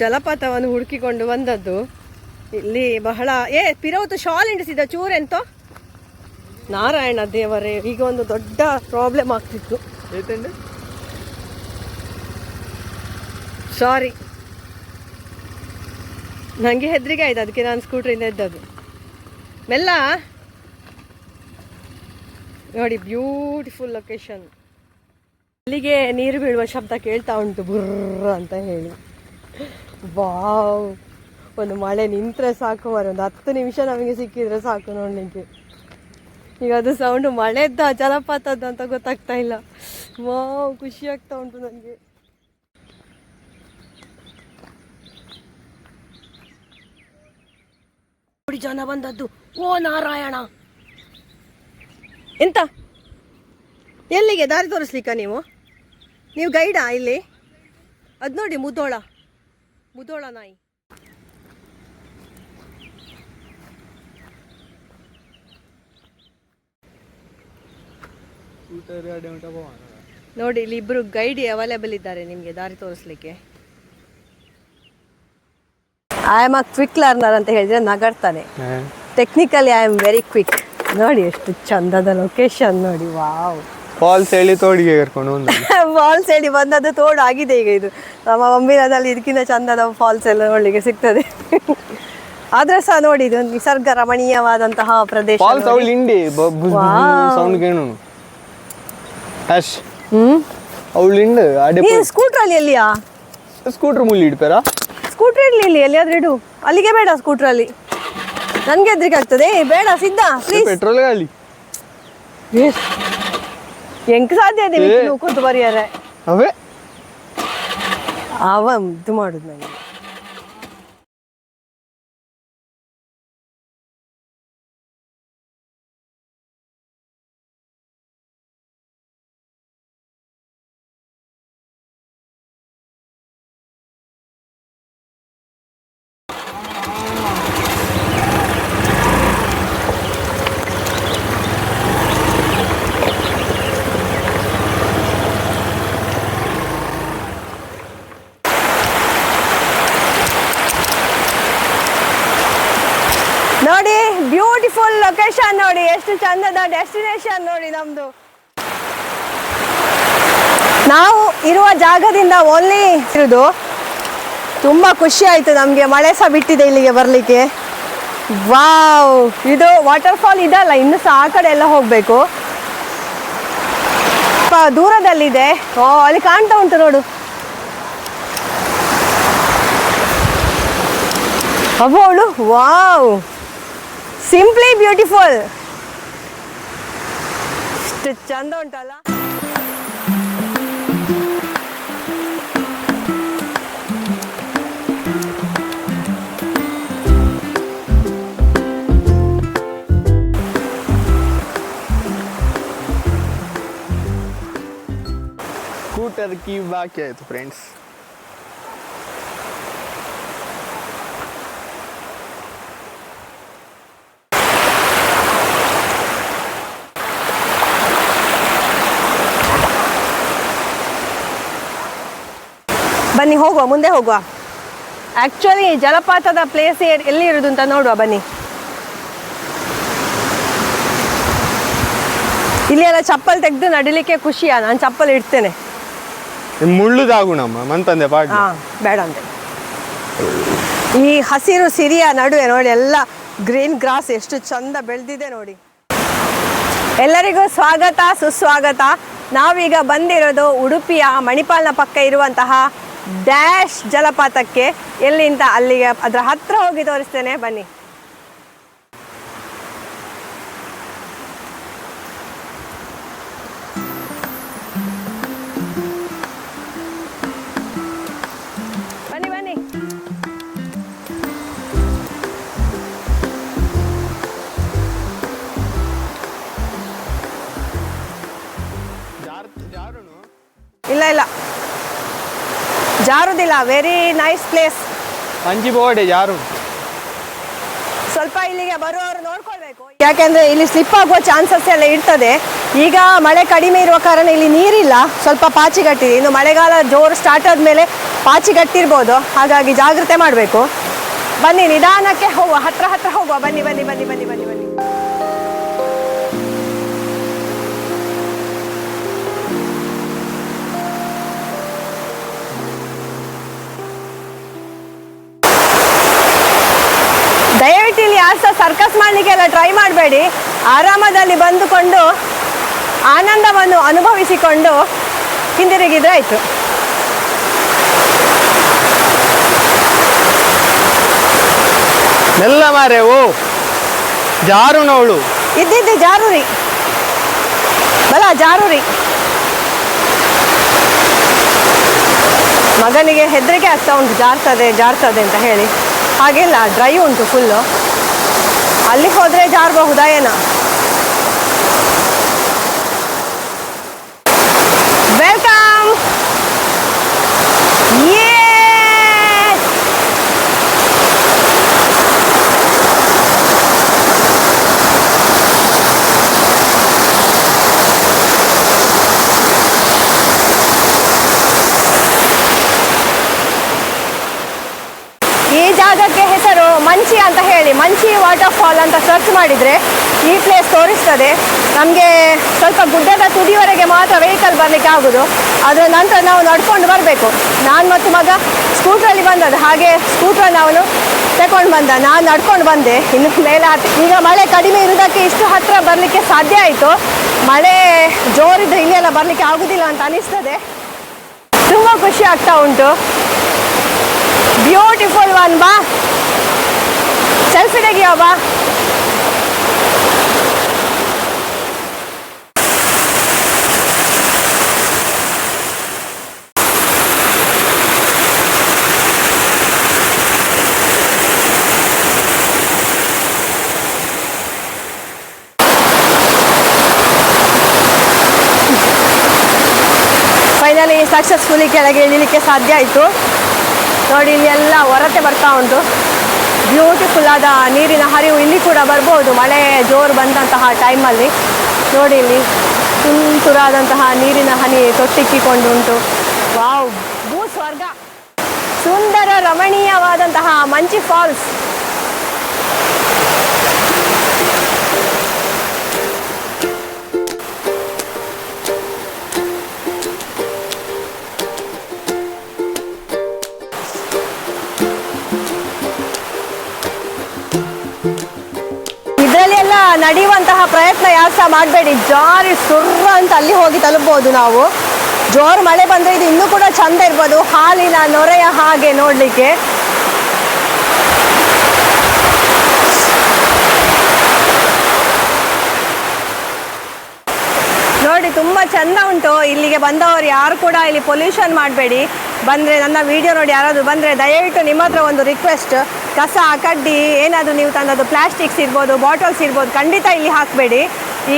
ಜಲಪಾತವನ್ನು ಹುಡುಕಿಕೊಂಡು ಬಂದದ್ದು. ಇಲ್ಲಿ ಬಹಳ ಏ ಪಿರವತ್ತು ಶಾಲ್ ಇಂಡಿಸಿದ ಚೂರೆಂತೋ ನಾರಾಯಣ ದೇವರೇ ಈಗ ಒಂದು ದೊಡ್ಡ ಪ್ರಾಬ್ಲಮ್ ಆಗ್ತಿತ್ತು. ಸಾರಿ ನನಗೆ ಹೆದರಿಕೆ ಆಯ್ತು ಅದಕ್ಕೆ ನಾನು ಸ್ಕೂಟ್ರಿಂದ ಎದ್ದದ್ದು. ಮೆಲ್ಲ? ನೋಡಿ ಬ್ಯೂಟಿಫುಲ್ ಲೊಕೇಶನ್ ಅಲ್ಲಿಗೆ ನೀರು ಬೀಳುವ ಶಬ್ದ ಕೇಳ್ತಾ ಉಂಟು ಬುರ್ರ ಅಂತ ಹೇಳಿ. ವಾವ್. ಒಂದು ಮಳೆ ನಿಂತರೆ ಸಾಕು ಮರ ಒಂದು ಹತ್ತು ನಿಮಿಷ ನಮಗೆ ಸಿಕ್ಕಿದ್ರೆ ಸಾಕು ನೋಡ್ಲಿಕ್ಕೆ. ಈಗ ಅದು ಸೌಂಡು ಮಳೆದ್ದ ಜಲಪಾತದ್ದು ಅಂತ ಗೊತ್ತಾಗ್ತಾ ಇಲ್ಲ. ವಾವ್ ಖುಷಿ ಆಗ್ತಾ ಉಂಟು ನನಗೆ. ನೋಡಿ ಜನ ಬಂದದ್ದು. ಓ ನಾರಾಯಣ. ಎಂತ? ಎಲ್ಲಿಗೆ? ದಾರಿ ತೋರಿಸ್ಲಿಕ್ಕ ನೀವು? ನೀವು ಗೈಡಾ ಇಲ್ಲಿ? ಅದು ನೋಡಿ ಮುದೋಳ ಮುದೋಳ ನಾಯಿ. ನೋಡಿ ಇಲ್ಲಿ ಇಬ್ರು ಗೈಡ್ ಅವೈಲೇಬಲ್ ಇದ್ದಾರೆ ನಿಮಗೆ ದಾರಿ ತೋರಿಸ್ಲಿಕ್ಕೆ. I am a quick learner ಅಂತ ಹೇಳಿದ್ರೆ ನಗಡ್ತಾನೆ. Technically I am very quick ನೋಡಿ ಎಷ್ಟು ಚಂದದ ಲೊಕೇಶನ್ ನೋಡಿ ವಾವ್ ಫಾಲ್ಸ್ ಹೇಳಿ ತೋಡಿಗೆ ಕರ್ಕೊಂಡು ಫಾಲ್ಸ್ ಹೇಳಿ ಬಂದದ್ದು ತೋಡು ಆಗಿದೆ ಈಗ ಇದು. ನಮ್ಮ ಮಂಬಿರದಲ್ಲಿ ಇದಕ್ಕಿಂತ ಚಂದದ ಫಾಲ್ಸ್ ಎಲ್ಲ ನೋಡ್ಲಿಕ್ಕೆ ಸಿಗ್ತದೆ. ಆದ್ರೆ ಸಹ ನೋಡಿ ಇದು ನಿಸರ್ಗ ರಮಣೀಯವಾದಂತಹ ಪ್ರದೇಶ ಸ್ಕೂಟರ್ ಅಲ್ಲಿ ಎಲ್ಲಿಯಾ? ಸ್ಕೂಟರ್ ಮುಲ್ಲಿ ಇಡ್ತಾರಾ ಸ್ಕೂಟರ್ ಇರ್ಲಿ ಇಲ್ಲಿ ಎಲ್ಲಿಯಾದ್ರೂ ಇಡು. ಅಲ್ಲಿಗೆ ಬೇಡ ಸ್ಕೂಟರ್ ಅಲ್ಲಿ. ನನ್ಗೆ ಹೆದ್ರಿಕೆ ಆಗ್ತದೆ ಬೇಡ ಸಿದ್ಧ ಪ್ಲೀಸ್ ಪೆಟ್ರೋಲ್ ಗಾಲಿ ಹೆಂಗ್ ಸಾಧ್ಯ ಇದೆ ಕೂತು ಬರಿಯಾರೆ ಅವೇ? ಅವ ಇದು ಮಾಡುದು ನನಗೆ ನೋಡಿ ಬ್ಯೂಟಿಫುಲ್ ಲೊಕೇಶನ್ ನೋಡಿ, ಎಷ್ಟು ಚಂದದ ಡೆಸ್ಟಿನೇಷನ್ ನೋಡಿ ನಮ್ದು. ನಾವು ಇರುವ ಜಾಗದಿಂದ ಓನ್ಲಿ ಇರುದು. ತುಂಬಾ ಖುಷಿ ಆಯ್ತು ನಮಗೆ, ಮಳೆ ಸಹ ಬಿಟ್ಟಿದೆ ಇಲ್ಲಿಗೆ ಬರ್ಲಿಕ್ಕೆ. ವಾವ್, ಇದು ವಾಟರ್ ಫಾಲ್ ಇದಲ್ಲ, ಇನ್ನು ಸಹ ಆ ಕಡೆ ಎಲ್ಲ ಹೋಗ್ಬೇಕು. ದೂರದಲ್ಲಿದೆ. ಓ, ಅಲ್ಲಿ ಕಾಣ್ತಾ ಉಂಟು ನೋಡು. ಅವಳು, ವಾವ್. ಸಿಂಪ್ಲಿ ಬ್ಯೂಟಿಫುಲ್ ಎಷ್ಟು ಚಂದ ಉಂಟಲ್ಲ ಸ್ಕೂಟರ್ ಕೀ ಬಾಕಿ ಆಯ್ತು ಫ್ರೆಂಡ್ಸ್ ಬನ್ನಿ ಹೋಗುವ ಮುಂದೆ ಹೋಗುವ. ಆಕ್ಚುಲಿ ಜಲಪಾತದ ಪ್ಲೇಸ್ ಎಲ್ಲಿ ಇರುದು ಅಂತ ನೋಡುವ ಬನ್ನಿ. ಇಲ್ಲಿ ಎಲ್ಲ ಚಪ್ಪಲ್ ತೆಗೆದು ನಡಿಲಿಕ್ಕೆ ಖುಷಿಯಾ ನಾನು ಚಪ್ಪಲ್ ಇಡ್ತೇನೆ. ಮುಳ್ಳುದಾಗುಣಮ್ಮ ಮಂತಂದೆ ಪಾಡಿ ಹಾ ಬೇಡ ಅಂತೆ ಈ ಹಸಿರು ಸಿರಿಯ ನಡುವೆ ನೋಡಿ ಎಲ್ಲ ಗ್ರೀನ್ ಗ್ರಾಸ್ ಎಷ್ಟು ಚಂದ ಬೆಳೆದಿದೆ ನೋಡಿ. ಎಲ್ಲರಿಗೂ ಸ್ವಾಗತ ಸುಸ್ವಾಗತ. ನಾವೀಗ ಬಂದಿರೋದು ಉಡುಪಿಯ ಮಣಿಪಾಲ್ನ ಪಕ್ಕ ಇರುವಂತಹ ಡ್ಯಾಶ್ ಜಲಪಾತಕ್ಕೆ ಎಲ್ಲಿಂದ ಅಲ್ಲಿಗೆ ಅದರ ಹತ್ರ ಹೋಗಿ ತೋರಿಸ್ತೇನೆ ಬನ್ನಿ. ಜಾರುದಿಲ್ಲ ವೆರಿ ನೈಸ್ ಪ್ಲೇಸ್ ಪಂಜಿ ಬೋರ್ಡ್ ಯಾರು? ಸ್ವಲ್ಪ ಇಲ್ಲಿಗೆ ಬರುವವರು ನೋಡ್ಕೊಳ್ಬೇಕು. ಯಾಕೆಂದ್ರೆ ಇಲ್ಲಿ ಸ್ಲಿಪ್ ಆಗುವ ಚಾನ್ಸಸ್ ಎಲ್ಲ ಇರ್ತದೆ. ಈಗ ಮಳೆ ಕಡಿಮೆ ಇರುವ ಕಾರಣ ಇಲ್ಲಿ ನೀರಿಲ್ಲ ಸ್ವಲ್ಪ ಪಾಚಿ ಕಟ್ಟಿದೆ. ಇನ್ನು ಮಳೆಗಾಲ ಜೋರು ಸ್ಟಾರ್ಟ್ ಆದಮೇಲೆ ಪಾಚಿಗಟ್ಟಿರ್ಬೋದು ಹಾಗಾಗಿ ಜಾಗ್ರತೆ ಮಾಡಬೇಕು. ಬನ್ನಿ ನಿಧಾನಕ್ಕೆ ಹೋಗುವ ಹತ್ರ ಹತ್ರ ಹೋಗುವ. ಬನ್ನಿ ಬನ್ನಿ ಬನ್ನಿ ಬನ್ನಿ ಬನ್ನಿ ಬನ್ನಿ. ಯಾರು ಸರ್ಕಸ್ ಸರ್ಕಸ್ ಮಾಡಲಿಕ್ಕೆಲ್ಲ ಟ್ರೈ ಮಾಡಬೇಡಿ. ಆರಾಮದಲ್ಲಿ ಬಂದುಕೊಂಡು ಆನಂದವನ್ನು ಅನುಭವಿಸಿಕೊಂಡು ಹಿಂದಿರುಗಿದ್ರೆ ಆಯಿತು. ಎಲ್ಲ ಮಾರೆ ಓ ಜಾರುನವಳು. ಇದ್ದಿದ್ದು ಜಾರುರಿ. ಬಲ ಜಾರುರಿ. ಮಗನಿಗೆ ಹೆದರಿಕೆ ಆಗ್ತಾ ಉಂಟು ಜಾರ್ತದೆ ಜಾರ್ತದೆ ಅಂತ ಹೇಳಿ. ಹಾಗೆಲ್ಲ ಡ್ರೈ ಉಂಟು ಫುಲ್ಲು ಅಲ್ಲಿ ಹೋದರೆ ಜಾರಬಹುದಾ ಏನೋ ವೆಲ್ಕಮ್ ಯೇ ಈ ಜಾಗಕ್ಕೆ ಹೆಸರು ಮಂಚಿ ಅಂತ ಹೇಳಿ ಮಂಚಿ ವಾಟರ್ ಫಾಲ್ ಅಂತ ಸರ್ಚ್ ಮಾಡಿದರೆ ಈ ಪ್ಲೇಸ್ ತೋರಿಸ್ತದೆ. ನಮಗೆ ಸ್ವಲ್ಪ ಗುಡ್ಡದ ತುದಿವರೆಗೆ ಮಾತ್ರ ವೆಹಿಕಲ್ ಬರಲಿಕ್ಕೆ ಆಗೋದು. ಅದರ ನಂತರ ನಾವು ನಡ್ಕೊಂಡು ಬರಬೇಕು. ನಾನು ಮತ್ತು ಮಗ ಸ್ಕೂಟ್ರಲ್ಲಿ ಬಂದದ್ದು. ಹಾಗೆ ಸ್ಕೂಟ್ರನ್ನು ಅವನು ತಗೊಂಡು ಬಂದ. ನಾನು ನಡ್ಕೊಂಡು ಬಂದೆ. ಇನ್ನು ಮೇಲೆ ಈಗ ಮಳೆ ಕಡಿಮೆ ಇರೋದಕ್ಕೆ ಇಷ್ಟು ಹತ್ತಿರ ಬರಲಿಕ್ಕೆ ಸಾಧ್ಯ ಆಯಿತು. ಮಳೆ ಜೋರಿದ್ದು ಇಲ್ಲೆಲ್ಲ ಬರಲಿಕ್ಕೆ ಆಗೋದಿಲ್ಲ ಅಂತ ಅನಿಸ್ತದೆ. ತುಂಬ ಖುಷಿ ಆಗ್ತಾ ಉಂಟು. ಬ್ಯೂಟಿಫುಲ್ ಒನ್ ಬಾ. ಸೆಲ್ಫಿ ತೆಗಿಯೋ ಬಾ ಫೈನಲಿ ಸಕ್ಸಸ್ಫುಲಿ ಕೆಳಗೆ ಇಳಿಲಿಕ್ಕೆ ಸಾಧ್ಯ ಆಯಿತು ನೋಡಿ, ಇಲ್ಲಿ ಎಲ್ಲ ಹೊರತೆ ಬರ್ತಾ ಉಂಟು. ಬ್ಯೂಟಿಫುಲ್ ಆದ ನೀರಿನ ಹರಿವು ಇಲ್ಲಿ ಕೂಡ ಬರ್ಬೋದು. ಮಳೆ ಜೋರು ಬಂದಂತಹ ಟೈಮಲ್ಲಿ ನೋಡಿ ಇಲ್ಲಿ ತುಂತುರಾದಂತಹ ನೀರಿನ ಹನಿ ತೊಟ್ಟಿಕ್ಕಿಕೊಂಡು ಉಂಟು ವಾವ್, ಭೂ ಸ್ವರ್ಗ. ಸುಂದರ ರಮಣೀಯವಾದಂತಹ ಮಂಚಿ ಫಾಲ್ಸ್ ನಡೆಯುವಂತಹ ಪ್ರಯತ್ನ ಯಾರು ಸಹ ಮಾಡಬೇಡಿ. ಜಾರಿ ಸುರ್ರ ಅಂತ ಅಲ್ಲಿ ಹೋಗಿ ತಲುಪಬಹುದು ನಾವು. ಜೋರು ಮಳೆ ಬಂದರೆ ಇದು ಇನ್ನೂ ಕೂಡ ಚಂದ ಇರ್ಬೋದು. ಹಾಲಿನ ನೊರೆಯ ಹಾಗೆ ನೋಡಲಿಕ್ಕೆ. ನೋಡಿ, ತುಂಬ ಚಂದ ಉಂಟು. ಇಲ್ಲಿಗೆ ಬಂದವರು ಯಾರು ಕೂಡ ಇಲ್ಲಿ ಪೊಲ್ಯೂಷನ್ ಮಾಡಬೇಡಿ. ಬಂದರೆ ನನ್ನ ವಿಡಿಯೋ ನೋಡಿ ಯಾರಾದರೂ ಬಂದರೆ ದಯವಿಟ್ಟು ನಿಮ್ಮ ಹತ್ರ ಒಂದು ರಿಕ್ವೆಸ್ಟ್ ಕಸ, ಕಡ್ಡಿ, ಏನಾದರೂ ನೀವು ತಂದದ್ದು ಪ್ಲಾಸ್ಟಿಕ್ಸ್ ಇರ್ಬೋದು ಬಾಟಲ್ಸ್ ಇರ್ಬೋದು, ಖಂಡಿತ ಇಲ್ಲಿ ಹಾಕಬೇಡಿ.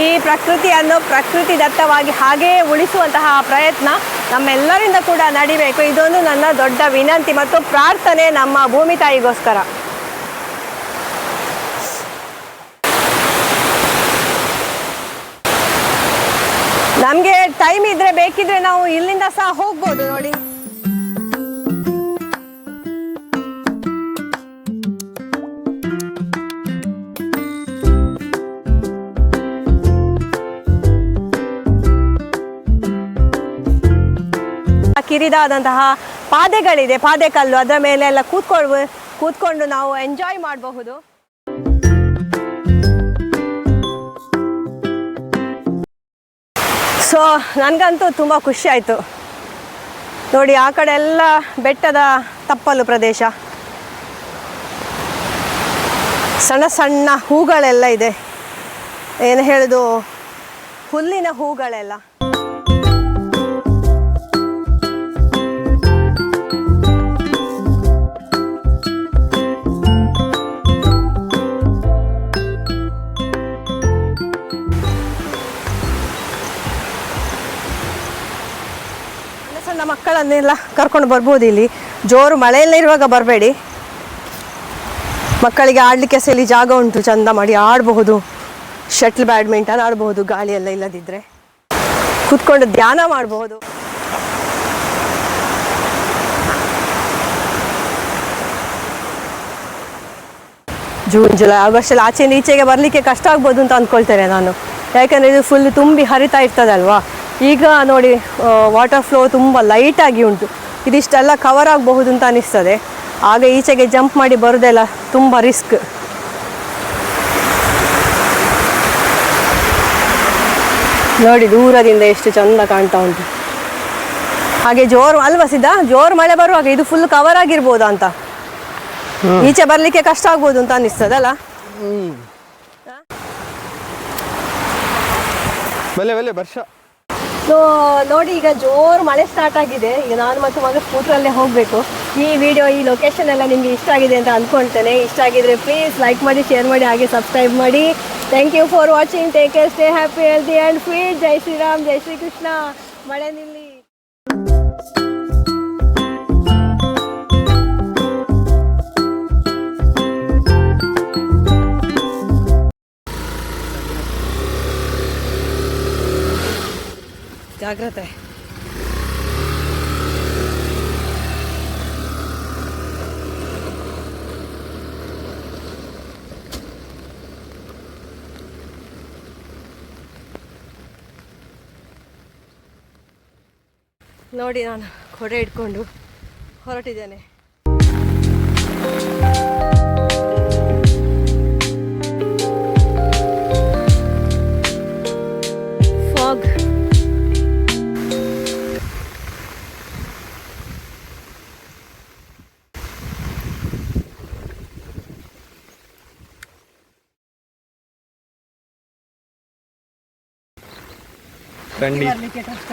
ಈ ಪ್ರಕೃತಿಯನ್ನು ಪ್ರಕೃತಿ ದತ್ತವಾಗಿ ಹಾಗೆಯೇ ಉಳಿಸುವಂತಹ ಪ್ರಯತ್ನ ನಮ್ಮೆಲ್ಲರಿಂದ ಕೂಡ ನಡಿಬೇಕು. ಇದೊಂದು ನನ್ನ ದೊಡ್ಡ ವಿನಂತಿ ಮತ್ತು ಪ್ರಾರ್ಥನೆ ನಮ್ಮ ಭೂಮಿ ತಾಯಿಗೋಸ್ಕರ. ನಮಗೆ ಟೈಮ್ ಇದ್ರೆ ಬೇಕಿದ್ರೆ ನಾವು ಇಲ್ಲಿಂದ ಸಹ ಹೋಗ್ಬೋದು ನೋಡಿ. ಕಿರಿದಾದಂತಹ ಪಾದೆಗಳಿದೆ, ಪಾದೆಕಲ್ಲು. ಅದರ ಮೇಲೆ ಎಲ್ಲ ಕೂತ್ಕೊಳ್ಬ ಕೂತ್ಕೊಂಡು ನಾವು ಎಂಜಾಯ್ ಮಾಡಬಹುದು. ಸೊ ನನಗಂತೂ ತುಂಬ ಖುಷಿ ಆಯಿತು. ನೋಡಿ, ಆ ಕಡೆ ಎಲ್ಲ ಬೆಟ್ಟದ ತಪ್ಪಲು ಪ್ರದೇಶ. ಸಣ್ಣ ಸಣ್ಣ ಹೂಗಳೆಲ್ಲ ಇದೆ. ಏನು ಹೇಳೋದು? ಹುಲ್ಲಿನ ಹೂಗಳೆಲ್ಲ. ಸಣ್ಣ ಮಕ್ಕಳನ್ನೆಲ್ಲ ಕರ್ಕೊಂಡು ಬರ್ಬೋದು ಇಲ್ಲಿ. ಜೋರು ಮಳೆಯೆಲ್ಲ ಇರುವಾಗ ಬರಬೇಡಿ. ಮಕ್ಕಳಿಗೆ ಆಡಲಿಕ್ಕೆ ಇಲ್ಲಿ ಜಾಗ ಉಂಟು, ಚಂದ ಮಾಡಿ ಆಡಬಹುದು. ಶಟ್ಲ್ ಬ್ಯಾಡ್ಮಿಂಟನ್ ಆಡಬಹುದು ಎಲ್ಲ ಇಲ್ಲದಿದ್ರೆ. ಕುತ್ಕೊಂಡು ಧ್ಯಾನ ಮಾಡಬಹುದು. ಜೂನ್, ಜುಲೈ, ಆಗಸ್ಟ್ ಅಲ್ಲಿ ಆಚೆಯಿಂದ ಈಚೆಗೆ ಬರಲಿಕ್ಕೆ ಕಷ್ಟ ಆಗ್ಬೋದು ಅಂತ ಅಂದ್ಕೊಳ್ತೇನೆ ನಾನು. ಯಾಕಂದರೆ ಇದು ಫುಲ್ ತುಂಬಿ ಹರಿತಾ ಇರ್ತದಲ್ವಾ? ಈಗ ನೋಡಿ ವಾಟರ್ ಫ್ಲೋ ತುಂಬ ಲೈಟಾಗಿ ಉಂಟು. ಇದಿಷ್ಟೆಲ್ಲ ಕವರ್ ಆಗಬಹುದು ಅಂತ ಅನಿಸ್ತದೆ. ಆಗ ಈಚೆಗೆ ಜಂಪ್ ಮಾಡಿ ಬರೋದೆಲ್ಲ ತುಂಬ ರಿಸ್ಕ್ ನೋಡಿ ದೂರದಿಂದ ಎಷ್ಟು ಚಂದ ಕಾಣ್ತಾ ಉಂಟು. ಹಾಗೆ ಜೋರು ಅಲ್ವಾ ಸಿದ್ಧ? ಜೋರು ಮಳೆ ಬರುವಾಗ ಇದು ಫುಲ್ ಕವರ್ ಆಗಿರ್ಬೋದಾ ಅಂತ? ಈಚೆ ಬರ್ಲಿಕ್ಕೆ ಕಷ್ಟ ಆಗ್ಬೋದು ಅಂತ ಬಲೆ ವರ್ಷ. ಸೊ ನೋಡಿ ಈಗ ಜೋರು ಮಳೆ ಸ್ಟಾರ್ಟ್ ಆಗಿದೆ. ಈಗ ನಾನು ಮತ್ತು ಮಗ ಸ್ಕೂಟ್ರಲ್ಲೇ ಹೋಗಬೇಕು. ಈ ವಿಡಿಯೋ ಈ ಲೊಕೇಶನ್ ಎಲ್ಲ ನಿಮಗೆ ಇಷ್ಟ ಆಗಿದೆ ಅಂತ ಅಂದ್ಕೊಳ್ತೇನೆ ಇಷ್ಟ ಆಗಿದ್ರೆ ಪ್ಲೀಸ್ ಲೈಕ್ ಮಾಡಿ ಶೇರ್ ಮಾಡಿ, ಹಾಗೆ ಸಬ್ಸ್ಕ್ರೈಬ್ ಮಾಡಿ. Thank you for watching take care stay happy healthy and feel ಜೈ ಶ್ರೀರಾಮ್, ಜೈ ಶ್ರೀಕೃಷ್ಣ. ಮಳೆ ನಿಲ್ಲಿ. ಜಾಗ್ರತೆ. ನೋಡಿ ನಾನು ಕೊಡೆ ಇಟ್ಕೊಂಡು ಹೊರಟಿದ್ದೇನೆ. ಫಾಗ್. ಥಂಡಿ ಬರ್ಲಿಕ್ಕೆ ಕಷ್ಟ